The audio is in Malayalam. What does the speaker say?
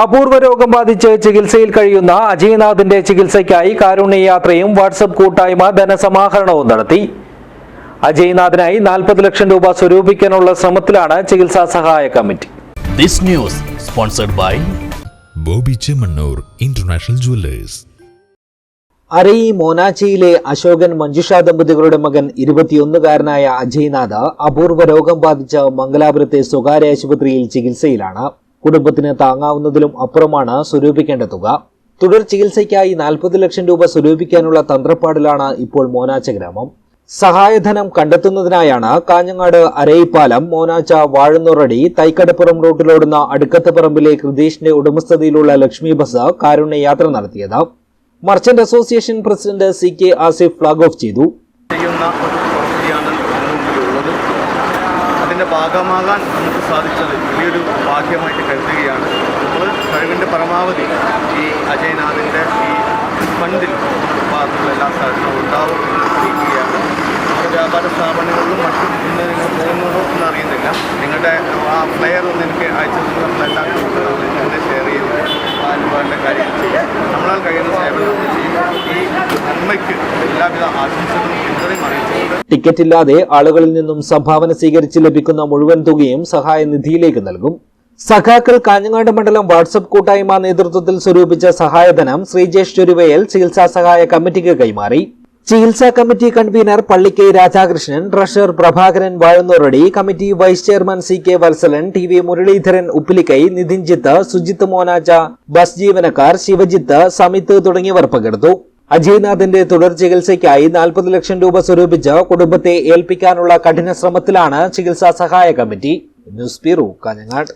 അപൂർവ രോഗം ബാധിച്ച് ചികിത്സയിൽ കഴിയുന്ന അജയ്നാഥിന്റെ ചികിത്സയ്ക്കായി കാരുണ്യ യാത്രയും വാട്സപ്പ് കൂട്ടായ്മ ധനസമാഹരണവും നടത്തി. അജയ്നാഥിനായി നാൽപ്പത് ലക്ഷം രൂപ സ്വരൂപിക്കാനുള്ള ശ്രമത്തിലാണ് ചികിത്സാ സഹായ committee. This news sponsored by Boby Chemmanur international jewellers. Arayi മോനാച്ചിയിലെ Ashokan Manjusha ദമ്പതികളുടെ മകൻ ഇരുപത്തിയൊന്നുകാരനായ അജയ്നാഥ് അപൂർവ രോഗം ബാധിച്ച മംഗലാപുരത്തെ സ്വകാര്യ ആശുപത്രിയിൽ ചികിത്സയിലാണ്. കുടുംബത്തിന് താങ്ങാവുന്നതിലും അപ്പുറമാണ് സ്വരൂപിക്കേണ്ട തുക. തുടർ ചികിത്സയ്ക്കായി നാൽപ്പത് ലക്ഷം രൂപ സ്വരൂപിക്കാനുള്ള തന്ത്രപ്പാടിലാണ് ഇപ്പോൾ മോനാച്ച ഗ്രാമം. സഹായധനം കണ്ടെത്തുന്നതിനായാണ് കാഞ്ഞങ്ങാട് അരയിപ്പാലം മോനാച്ച വാഴന്നുറടി തൈക്കടപ്പുറം റൂട്ടിലോടുന്ന അടുക്കത്തപ്പറമ്പിലെ കൃതീഷിന്റെ ഉടമസ്ഥതയിലുള്ള ലക്ഷ്മി ബസ് കാരുണ്യ യാത്ര നടത്തിയത്. Merchant association president C K Asif flag off ചെയ്തു. അതിന്റെ ഭാഗമാകാൻ നമുക്ക് സാധിച്ചത് വലിയൊരു ഭാഗ്യമായിട്ട് കരുതുകയാണ്. നമ്മൾ കഴിവിന്റെ പരമാവധി ഈ അജയനാഥിന്റെ ഈ ഫണ്ടിൽ ഭാഗത്തുള്ള എല്ലാ സഹകരണവും ഉണ്ടാവും എന്ന് അറിയിക്കുകയാണ്. നമ്മുടെ വ്യാപാര സ്ഥാപനങ്ങളിലും മറ്റും ഇന്ന് നിങ്ങൾ പോകുന്നതോ എന്നറിയുന്നില്ല. നിങ്ങളുടെ ആ ഫ്ലെയർ ഒന്ന് എനിക്ക് അയച്ചു തന്നെ നമ്മളെല്ലാ ആശംസകളും പിന്തുണയും അറിയിച്ചുകൊണ്ട് ടിക്കറ്റ് ഇല്ലാതെ ആളുകളിൽ നിന്നും സംഭാവന സ്വീകരിച്ച് ലഭിക്കുന്ന മുഴുവൻ തുകയും സഹായ നിധിയിലേക്ക് നൽകും. സഖാക്കൾ കാഞ്ഞങ്ങാട് മണ്ഡലം വാട്സപ്പ് കൂട്ടായ്മ നേതൃത്വത്തിൽ സ്വരൂപിച്ച സഹായധനം ശ്രീജേഷ് ചുരുവയൽ ചികിത്സാ സഹായ കമ്മിറ്റിക്ക് കൈമാറി. ചികിത്സാ committee convener Pallikkai Radhakrishnan treasurer Prabhakaran Vazhunnoradi committee vice chairman C K Valsalan T V Muraleedharan Uppilikkai Nithinjith Sujith Monacha bus ജീവനക്കാർ ശിവജിത്ത് സമിത്ത് തുടങ്ങിയവർ പങ്കെടുത്തു. അജയ്നാഥിന്റെ തുടർ ചികിത്സയ്ക്കായി നാൽപ്പത് ലക്ഷം രൂപ സ്വരൂപിച്ച് കുടുംബത്തെ ഏൽപ്പിക്കാനുള്ള കഠിന ശ്രമത്തിലാണ് ചികിത്സാ സഹായ കമ്മിറ്റി. News bureau Kanhangad.